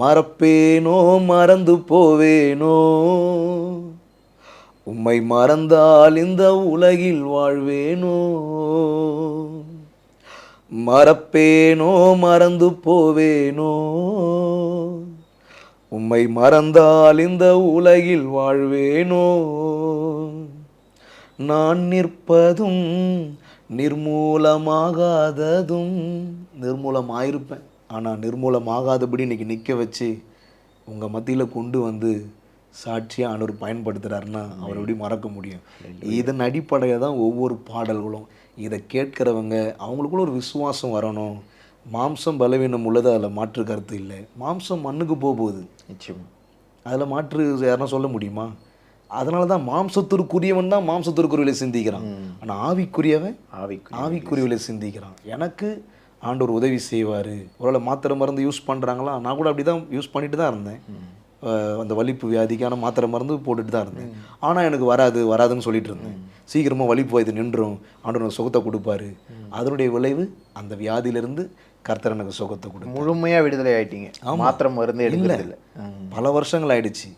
மறப்பேனோ மறந்து போவேனோ? உம்மை மறந்தால் இந்த உலகில் வாழ்வேனோ? மறப்பேனோ மறந்து போவேனோ? உம்மை மறந்தால் இந்த உலகில் வாழ்வேனோ? நான் நிற்பதும் நிர்மூலமாகாததும் நிர்மூலமாயிருப்பேன். ஆனால் நிர்மூலமாகாதபடி இன்னைக்கு நிற்க வச்சு உங்கள் மத்தியில் கொண்டு வந்து சாட்சியாக ஆண்டவர் பயன்படுத்துகிறாருன்னா அவர் எப்படி மறக்க முடியும்? இதன் அடிப்படையில் தான் ஒவ்வொரு பாடல்களும். இதை கேட்கிறவங்க அவங்களுக்குள்ள ஒரு விசுவாசம் வரணும். மாம்சம் பலவீனம் உள்ளது அதில் மாற்று கருத்து இல்லை. மாம்சம் மண்ணுக்கு போக போகுது. நிச்சயமா. அதில் மாற்று யாருன்னா சொல்ல முடியுமா? அதனால தான் மாம்சத்திற்குரியவன் தான் மாம்சத்திற்குரியவிலை சிந்திக்கிறான். ஆனால் ஆவிக்குரியவன் ஆவிக்கு ஆவிக்குரியவிலை சிந்திக்கிறான். எனக்கு ஆண்டவர் உதவி செய்வார். ஒருவேளை மாத்திரை மருந்து யூஸ் பண்ணுறாங்களா நான் கூட அப்படி தான் யூஸ் பண்ணிட்டு தான் இருந்தேன். அந்த வலிப்பு வியாதிக்கான மாத்திரை மருந்து போட்டுட்டு தான் இருந்தேன். ஆனால் எனக்கு வராது வராதுன்னு சொல்லிட்டு இருந்தேன். சீக்கிரமாக வலிப்பு வயது நின்றும். ஆண்டவர் எனக்கு சுகத்தை கொடுப்பாரு. அதனுடைய விளைவு அந்த வியாதியிலிருந்து கர்த்தர் எனக்கு சுகத்தை கொடுப்பார் முழுமையா விடுதலை ஆயிட்டீங்க. மாத்திரை மருந்து எடுக்கிறது இல்லை பல வருஷங்கள் ஆயிடுச்சு.